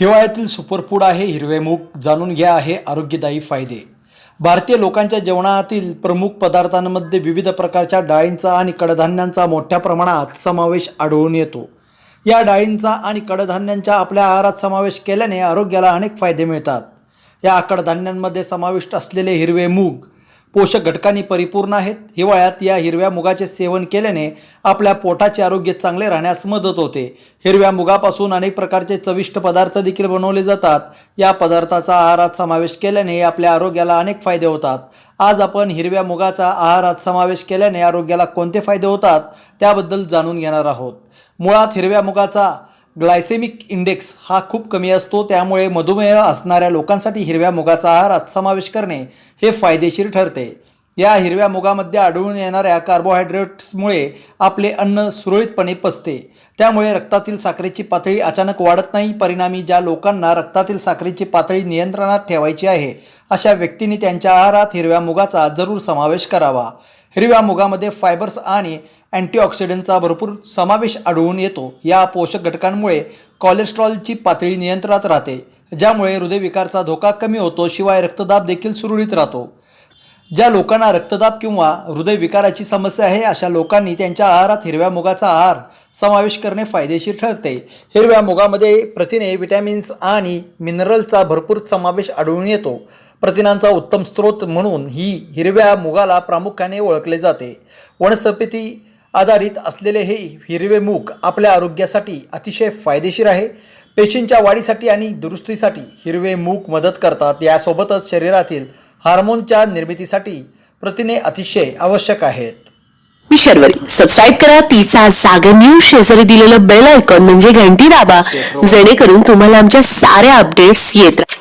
हिवाळ्यातील सुपरफूड आहे हिरवे मूग जाणून घ्या आहे आरोग्यदायी फायदे. भारतीय लोकांच्या जेवणातील प्रमुख पदार्थांमध्ये विविध प्रकारच्या डाळींचा आणि कडधान्यांचा मोठ्या प्रमाणात समावेश आढळून येतो. या डाळींचा आणि कडधान्यांच्या आपल्या आहारात समावेश केल्याने आरोग्याला अनेक फायदे मिळतात. या कडधान्यांमध्ये समाविष्ट असलेले हिरवे मूग पोषक घटकांनी परिपूर्ण आहेत. हिवाळ्यात या हिरव्या मुगाचे सेवन केल्याने आपल्या पोटाचे आरोग्य चांगले राहण्यास मदत होते. हिरव्या मुगापासून अनेक प्रकारचे चविष्ट पदार्थ देखील बनवले जातात. या पदार्थाचा आहारात समावेश केल्याने आपल्या आरोग्याला अनेक फायदे होतात. आज आपण हिरव्या मुगाचा आहारात समावेश केल्याने आरोग्याला कोणते फायदे होतात त्याबद्दल जाणून घेणार आहोत. मुळात हिरव्या मुगाचा ग्लायसेमिक इंडेक्स हा खूप कमी असतो त्यामुळे मधुमेह असणाऱ्या लोकांसाठी हिरव्या मुगाचा आहारात समावेश करणे हे फायदेशीर ठरते. या हिरव्या मुगामध्ये आढळून येणाऱ्या कार्बोहायड्रेट्समुळे आपले अन्न सुरळीतपणे पचते. त्यामुळे रक्तातील साखरेची पातळी अचानक वाढत नाही परिणामी ज्या लोकांना रक्तातील साखरेची पातळी नियंत्रणात ठेवायची आहे अशा व्यक्तींनी त्यांच्या आहारात हिरव्या मुगाचा जरूर समावेश करावा. हिरव्या मुगामध्ये फायबर्स आणि अँटीऑक्सिडंटचा भरपूर समावेश आढळून येतो. या पोषक घटकांमुळे कोलेस्ट्रॉलची पातळी नियंत्रणात राहते ज्यामुळे हृदयविकारचा धोका कमी होतो शिवाय रक्तदाब देखील सुरळीत राहतो. ज्या लोकांना रक्तदाब किंवा हृदयविकाराची समस्या आहे अशा लोकांनी त्यांच्या आहारात हिरव्या मुगाचा आहार समावेश करणे फायदेशीर ठरते. हिरव्या मुगामध्ये प्रथिने विटॅमिन्स आणि मिनरलचा भरपूर समावेश आढळून येतो. प्रथिनांचा उत्तम स्रोत म्हणून ही हिरव्या मुगाला प्रामुख्याने ओळखले जाते. वनस्पती आधारित असलेले हे हिरवे मूग आपल्या आरोग्यासाठी अतिशय फायदेशीर आहे. पेशींच्या वाढीसाठी आणि दुरुस्तीसाठी हिरवे मूग मदत करतात. यासोबतच शरीरातील हार्मोनच्या निर्मितीसाठी प्रथिने अतिशय आवश्यक आहेत. मी शर्वरी. सबस्क्राईब करा. तिचा जागर न्यूज शेजारी दिलेलं बेल आयकॉन म्हणजे घंटी दाबा. जेणेकरून तुम्हाला आमच्या साऱ्या अपडेट्स येत राहतील